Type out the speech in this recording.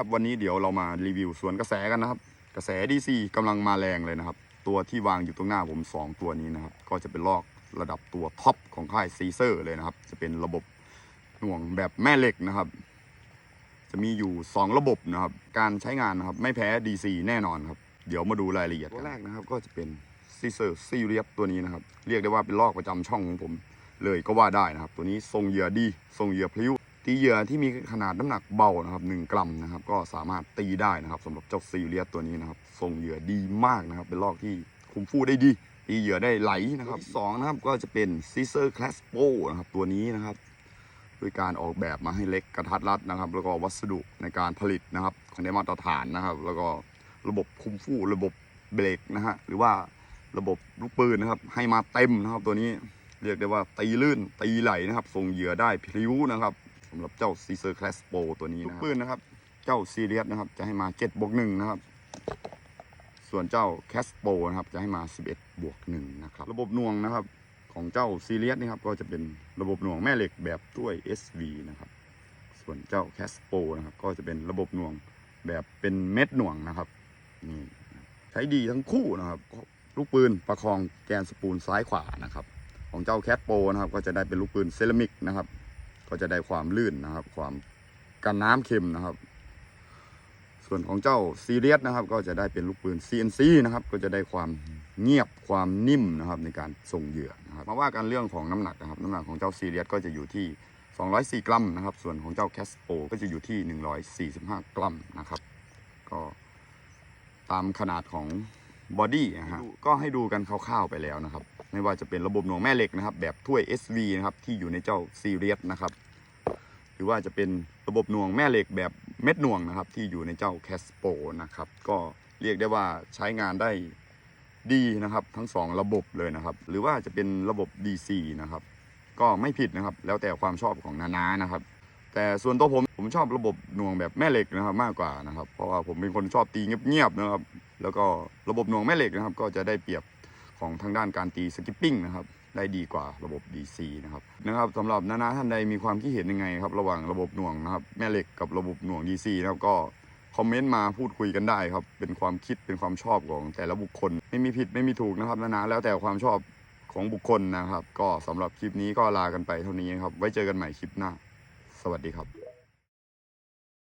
ครับวันนี้เดี๋ยวเรามารีวิวสวนกระแสกันนะครับ กระแส DC กำลังมาแรงเลยนะครับ ตัวที่วางอยู่ตรงหน้าผม 2 ตัวนี้นะครับ ก็จะเป็นลอกระดับตัวท็อปของค่ายซีเซอร์เลยนะครับ จะเป็นระบบหน่วงแบบแม่เหล็กนะครับ จะมีอยู่ 2 ระบบนะครับ การใช้งานนะครับ ไม่แพ้ DC แน่นอนครับ เดี๋ยวมาดูรายละเอียดตัวแรกนะครับ ก็จะเป็นซีเซอร์ซีเรียสตัวนี้นะครับ เรียกได้ว่าเป็นลอกประจำช่องของผม เลยก็ว่าได้นะครับ ตัวนี้ทรงเหยื่อดี ทรงเหยื่อพลิ้ว ตีเหยื่อที่มีขนาดน้ำหนักเบานะครับหนึ่งกรัมนะครับ ก็สามารถตีได้นะครับสำหรับเจ้าซีเรียสตัวนี้นะครับทรงเหยื่อดีมากนะครับ เป็นลอกที่คุมฟูได้ดีตีเหยื่อได้ไหลนะครับสองนะครับก็จะเป็น Caesar Claspo นะครับตัวนี้นะครับด้วยการออกแบบมาให้เล็กกระทัดรัดนะครับ แล้วก็วัสดุในการผลิตนะครับของได้มาตรฐานนะครับ แล้วก็ระบบคุมฟูระบบเบรกนะฮะหรือว่าระบบลูกปืนนะครับ ให้มาเต็มนะครับตัวนี้เรียกได้ว่าตีลื่นตีไหลนะครับทรงเหยื่อได้พลิ้วนะครับ สำหรับเจ้า Caesar Class Pro ตัวนี้นะครับลูกปืนนะครับ เจ้า Sirius นะครับ จะให้มา7บวก1นะครับ ส่วนเจ้า Class Pro นะครับ จะให้มา11บวก1นะครับ ระบบหน่วงนะครับ ของเจ้า Sirius นี่ครับ ก็จะเป็นระบบหน่วงแม่เหล็กแบบถ้วย SV นะครับ ส่วนเจ้า Class Pro นะครับ ก็จะเป็นระบบหน่วงแบบเป็นเม็ดหน่วงนะครับนี่ใช้ดีทั้งคู่นะครับลูกปืนประคองแกนสปูลซ้ายขวานะครับ ของเจ้าแคทโปนะครับ ก็จะได้เป็นลูกปืนเซรามิกนะครับ ก็จะได้ความลื่นนะครับ ความกันน้ำเค็มนะครับ ส่วนของเจ้าซีเรียสนะครับ ก็จะได้เป็นลูกปืน CNC นะครับ ก็จะได้ความเงียบความนิ่มนะครับ ในการส่งเหยื่อนะครับมาว่ากันเรื่องของน้ำหนักนะครับ น้ำหนักของเจ้าซีเรียสก็จะอยู่ที่ 204 กรัมนะครับ ส่วนของเจ้าแคสโปก็จะอยู่ที่ 145 กรัมนะครับ ก็ตามขนาดของบอดี้นะฮะก็ให้ดูกันคร่าวๆไปแล้วนะครับ ไม่ว่าจะเป็นระบบหน่วงแม่เหล็กนะครับ แบบถ้วย SV นะครับที่อยู่ในเจ้าซีเรียสนะครับ หรือว่าจะเป็นระบบหน่วงแม่เหล็กแบบเม็ดหน่วงนะครับ ที่อยู่ในเจ้าแคสโปนะครับ ก็เรียกได้ว่าใช้งานได้ดีนะครับ ทั้งสองระบบเลยนะครับ หรือว่าจะเป็นระบบ DC นะครับ ก็ไม่ผิดนะครับ แล้วแต่ความชอบของนานานะครับ แต่ส่วนตัวผมผมชอบระบบหน่วงแบบแม่เหล็กนะครับ มากกว่านะครับ เพราะว่าผมเป็นคนชอบตีเงียบๆนะครับ แล้วก็ระบบหน่วงแม่เหล็กนะครับ ก็จะได้เปรียบ ของทางด้านการตีสกิปปิ้งนะครับได้ดีกว่าระบบ DC นะครับนะครับสำหรับนานาท่านใดมีความคิดเห็นยังไงครับระหว่างระบบหน่วงนะครับแม่เหล็กกับระบบหน่วง DC นะครับก็คอมเมนต์มาพูดคุยกันได้ครับ เป็นความคิดเป็นความชอบของแต่ละบุคคล ไม่มีผิดไม่มีถูกนะครับนานาแล้วแต่ความชอบของบุคคลนะครับ ก็สำหรับคลิปนี้ก็ลากันไปเท่านี้นะครับ ไว้เจอกันใหม่คลิปหน้า สวัสดีครับ